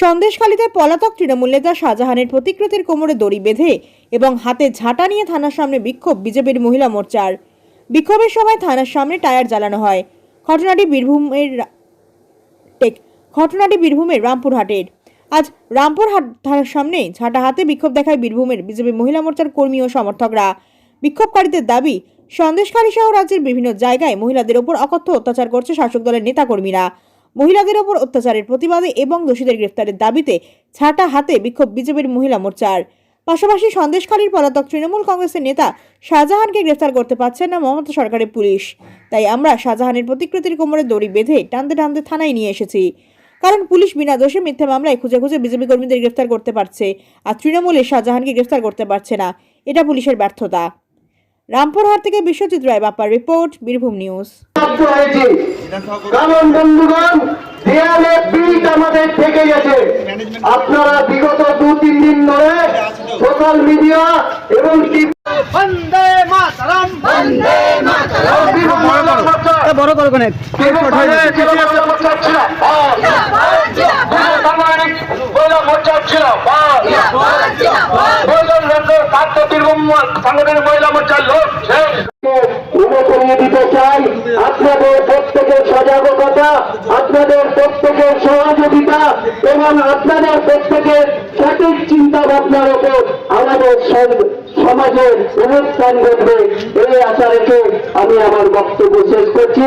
সন্দেশখালীতে পলাতক তৃণমূল নেতা শাহজাহানের প্রতিকৃতির কোমরে দড়ি বেঁধে এবং হাতে ঝাঁটা নিয়ে থানার সামনে বিক্ষোভ বিজেপির মহিলা মোর্চার। বিক্ষোভের সময় থানার সামনে টায়ার জ্বালানো হয়। ঘটনাটি বীরভূমের ঘটনাটি বীরভূমের রামপুরহাটের। আজ রামপুরহাট থানার সামনে ঝাঁটা হাতে বিক্ষোভ দেখায় বীরভূমের বিজেপি মহিলা মোর্চার কর্মী ও সমর্থকরা। বিক্ষোভকারীদের দাবি, সন্দেশখালী সহ রাজ্যের বিভিন্ন জায়গায় মহিলাদের ওপর অকথ্য অত্যাচার করছে শাসক দলের নেতাকর্মীরা। মহিলাদের ওপর অত্যাচারের প্রতিবাদে এবং দোষীদের গ্রেফতারের দাবিতে ছাটা হাতে বিক্ষোভ বিজেপির মহিলা মোর্চার। পাশাপাশি সন্দেশখালীর পলাতক তৃণমূল কংগ্রেসের নেতা শাহজাহানকে গ্রেফতার করতে পারছে না মমতা সরকারের পুলিশ। তাই আমরা শাহজাহানের প্রতিকৃতির কোমরে দড়ি বেঁধে টানতে টানতে থানায় নিয়ে এসেছি। কারণ পুলিশ বিনা দোষে মিথ্যা মামলায় খুঁজে খুঁজে বিজেপি কর্মীদের গ্রেফতার করতে পারছে আর তৃণমূলে শাহজাহানকে গ্রেফতার করতে পারছে না। এটা পুলিশের ব্যর্থতা। রামপুরহাট থেকে বিশ্বজিৎ রায়, বাপ্পার রিপোর্ট, বীরভূম নিউজ। হয়েছে কারণ বন্ধুগণ দেয়ালে পিঠ আমাদের থেকে গেছে আপনারা বিগত দু তিন দিন ধরে সোশ্যাল মিডিয়া এবং টিভি বন্দে মাতরম বন্দে মাতরম বড় করো কোনে সংগঠনের মহিলা মোর্চার লোক এবং আপনাদের প্রত্যেকের সঠিক চিন্তা ভাবনার ওপর আমাদের সম- সমাজের অনুষ্ঠান ঘটবে এই আশা রেখে আমি আমার বক্তব্য শেষ করছি।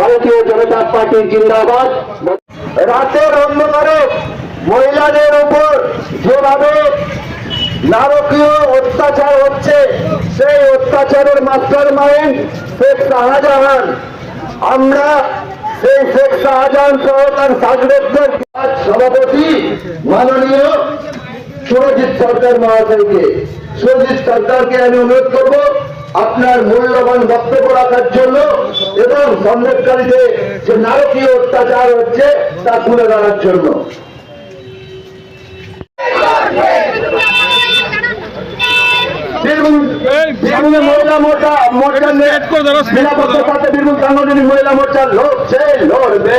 ভারতীয় জনতা পার্টি জিন্দাবাদ। রাতের অন্ধকারে মহিলাদের উপর যেভাবে নারকীয় অত্যাচার হচ্ছে, সেই অত্যাচারের মাস্টার মাইন্ড শেখ শাহজাহান। আমরা সেই শেখ শাহজাহান সহ তার সাগরেশ্বর সভাপতি মাননীয় সুরজিৎ সরকার মহাশয়কে সুরজিৎ সরকারকে আমি অনুরোধ করব আপনার মূল্যবান বক্তব্য রাখার জন্য এবং সন্দেশকারীদের যে নারকীয় অত্যাচার হচ্ছে তা তুলে ধরার জন্য। মহিলা মোর্চার মোর্চা লড়ছে লড়বে।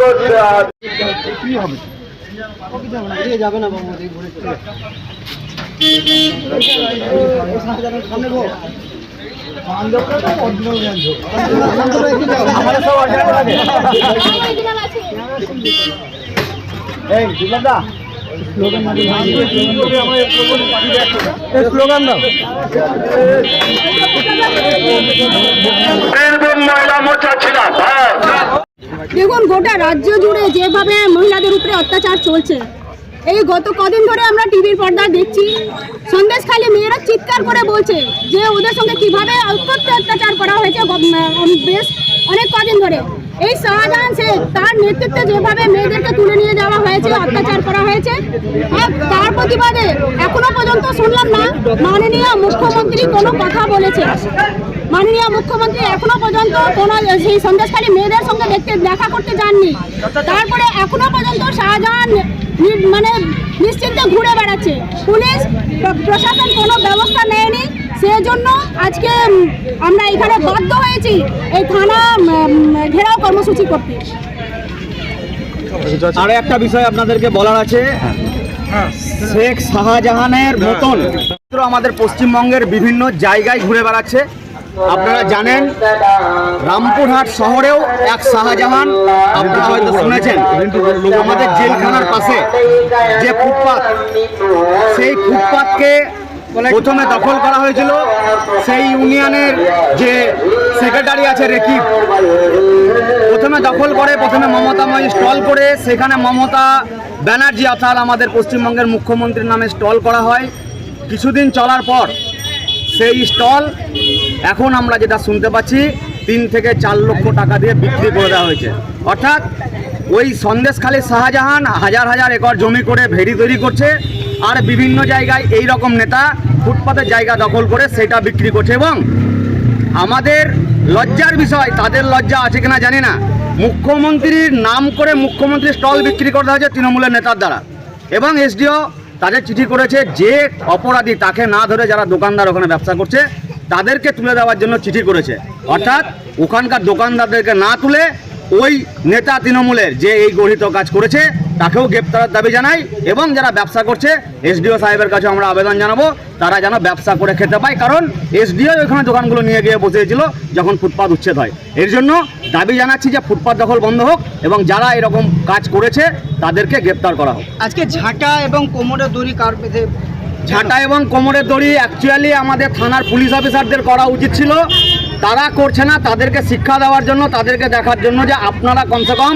করতে হবে? যাবে না? বাবু ঘুরে দেখুন গোটা রাজ্য জুড়ে যেভাবে মহিলাদের উপরে অত্যাচার চলছে এই গত কদিন ধরে আমরা টিভির পর্দা দেখছি। সন্দেশখালী মেয়েরা চিৎকার করে বলছে যে ওদের সঙ্গে কীভাবে অকথ্য অত্যাচার করা হয়েছে বেশ অনেক কদিন ধরে। এই শাহজাহান শেখ তার নেতৃত্বে যেভাবে মেয়েদেরকে তুলে নিয়ে যাওয়া হয়েছে, অত্যাচার করা হয়েছে তার প্রতিবাদে এখনও পর্যন্ত শুনলাম না মাননীয় মুখ্যমন্ত্রী কোনো কথা বলেছে। মাননীয় মুখ্যমন্ত্রী এখনও পর্যন্ত কোনো সেই সন্দেশখালী মেয়েদের সঙ্গে দেখতে দেখা করতে যাননি। তারপরে এখনও পর্যন্ত শাহজাহান মানে নিশ্চিন্তে ঘুরে বেড়াচ্ছে। পুলিশ প্রশাসন কোনো ব্যবস্থা নেয়নি। সেজন্য আজকে আমরা এখানে বাধ্য হয়েছি এই থানা ঘেরাও কর্মসূচি করতে। আরও একটা বিষয় আপনাদেরকে বলার আছে। শেখ শাহজাহানের মতন আমাদের পশ্চিমবঙ্গের বিভিন্ন জায়গায় ঘুরে বেড়াচ্ছে। আপনারা জানেন, রামপুরহাট শহরেও এক শাহজাহান আপনারা হয়তো শুনেছেন আমাদের জেলখানার পাশে যে ফুটপাত, সেই ফুটপাতকে প্রথমে দখল করা হয়েছিল সেই ইউনিয়নের যে সেক্রেটারি আছে রেকিব। প্রথমে দখল করে, প্রথমে মমতা মমতাময়ী স্টল করে, সেখানে মমতা ব্যানার্জি, অর্থাৎ আমাদের পশ্চিমবঙ্গের মুখ্যমন্ত্রীর নামে স্টল করা হয়। কিছুদিন চলার পর সেই স্টল এখন আমরা যেটা শুনতে পাচ্ছি, তিন থেকে চার লক্ষ টাকা দিয়ে বিক্রি করে দেওয়া হয়েছে। অর্থাৎ ওই সন্দেশখালী শাহজাহান হাজার হাজার একর জমি করে ভেড়ি তৈরি করছে আর বিভিন্ন জায়গায় এই রকম নেতা ফুটপাতের জায়গা দখল করে সেটা বিক্রি করছে এবং আমাদের লজ্জার বিষয়, তাদের লজ্জা আছে কিনা জানি না। মুখ্যমন্ত্রীর নাম করে মুখ্যমন্ত্রী স্টল বিক্রি করতে হয়েছে তৃণমূলের নেতার দ্বারা। এবং এসডিও তাদের চিঠি করেছে যে অপরাধী, তাকে না ধরে যারা দোকানদার ওখানে ব্যবসা করছে, তাদেরকে তুলে দেওয়ার জন্য চিঠি করেছে। অর্থাৎ ওখানকার দোকানদারদেরকে না তুলে ওই নেতা তৃণমূলের যে এই গঠিত কাজ করেছে তাকেও গ্রেপ্তারের দাবি জানাই এবং যারা ব্যবসা করছে এসডিও সাহেবের কাছে আমরা আবেদন জানাব তারা যেন ব্যবসা করে খেতে পায়। কারণ এসডিও ওখানে দোকানগুলো নিয়ে গিয়ে বসেছিল যখন ফুটপাত উচ্ছেদ হয়। এর জন্য দাবি জানাচ্ছি যে ফুটপাত দখল বন্ধ হোক এবং যারা এরকম কাজ করেছে তাদেরকে গ্রেপ্তার করা হোক। আজকে ঝাঁটা এবং কোমরের দড়ি কার পেতে ঝাঁটা এবং কোমরের দড়ি অ্যাকচুয়ালি আমাদের থানার পুলিশ অফিসারদের করা উচিত ছিল। তারা করছে না তাদেরকে শিক্ষা দেওয়ার জন্য তাদেরকে দেখার জন্য যে আপনারা কমসে কম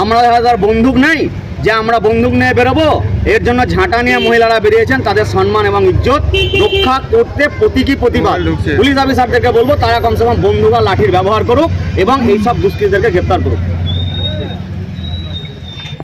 আমরা বন্দুক নেই যে আমরা বন্দুক নিয়ে বেরোবো এর জন্য ঝাঁটা নিয়ে মহিলারা বেরিয়েছেন তাদের সম্মান এবং ইজ্জত রক্ষা করতে প্রতীকী প্রতিবাদ। পুলিশ অফিসারদেরকে বলব তারা কমসে কম বন্দুক আর লাঠির ব্যবহার করুক এবং এইসব দুষ্কৃতদেরকে গ্রেপ্তার করুক।